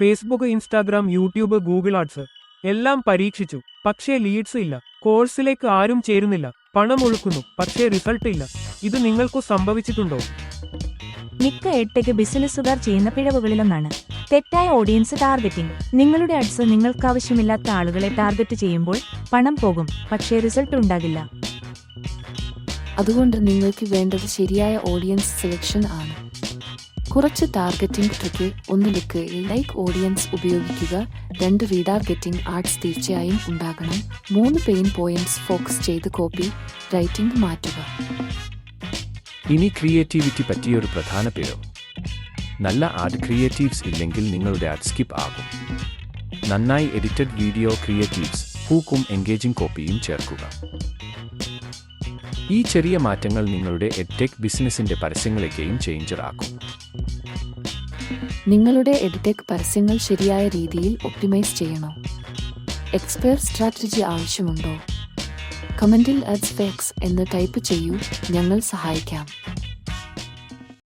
Facebook Instagram YouTube Google ads എല്ലാം പരീക്ഷിച്ചു. പക്ഷേ ലീഡ്സ് ഇല്ല. കോഴ്സിലേക്ക് ആരും ചേരുന്നില്ല. പണം ഒഴുക്കുന്നു. പക്ഷേ റിസൾട്ട് ഇല്ല. ഇത് നിങ്ങൾക്കു സംഭവിച്ചിട്ടുണ്ടോ? മിക്ക എഡ്ടെക് ബിസിനസ്സുകാർ ചെയ്യുന്ന പിഴവുകളിലൊന്നാണ്. തെറ്റായ ഓഡിയൻസ് ടാർഗറ്റിംഗ്. നിങ്ങളുടെ അഡ്സ് നിങ്ങൾക്ക് ആവശ്യമില്ലാത്ത ആളുകളെ ടാർഗറ്റ് ചെയ്യുമ്പോൾ പണം പോകും. പക്ഷേ റിസൾട്ട് ഉണ്ടാകില്ല. അതുകൊണ്ട് നിങ്ങൾക്ക് വേണ്ടത് ശരിയായ ഓഡിയൻസ് സെലക്ഷൻ ആണ്. കുറച്ച് ടാർഗറ്റിംഗ് ട്രിക്ക് ഒന്നിലേക്ക് ലൈക്ക് ഓഡിയൻസ് ഉപയോഗിക്കുക. രണ്ട് റീടാർഗറ്റിംഗ് ആർട്സ് തീർച്ചയായും ഉണ്ടാകണം. മൂന്ന് പെയിൻ പോയിന്റ്സ് ഫോക്കസ് ചെയ്ത് കോപ്പി റൈറ്റിംഗ് മാറ്റുക. ഇനി ക്രിയേറ്റിവിറ്റി പറ്റിയൊരു പ്രധാന പിഴവ്. നല്ല ആഡ് ക്രിയേറ്റീവ്സ് ഇല്ലെങ്കിൽ നിങ്ങളുടെ ആഡ് സ്കിപ്പ് ആകും. നന്നായി എഡിറ്റഡ് വീഡിയോ ക്രിയേറ്റീവ്സ് ഹൂക്കും എൻഗേജിംഗ് കോപ്പിയും ചേർക്കുക. ഈ ചെറിയ മാറ്റങ്ങൾ നിങ്ങളുടെ എഡ്ടെക് ബിസിനസിന്റെ പരസ്യങ്ങളെയും ചേഞ്ചർ ആക്കും നിങ്ങളുടെ എഡ്ടെക് പരസ്യങ്ങൾ ശരിയായ രീതിയിൽ ഒപ്റ്റിമൈസ് ചെയ്യണോ? എക്സ്പേർട്ട് സ്ട്രാറ്റജി ആവശ്യമുണ്ടോ? കമന്റിൽ അഡ്സ് ഫേക്സ് എന്ന് ടൈപ്പ് ചെയ്യൂ ഞങ്ങൾ സഹായിക്കാം.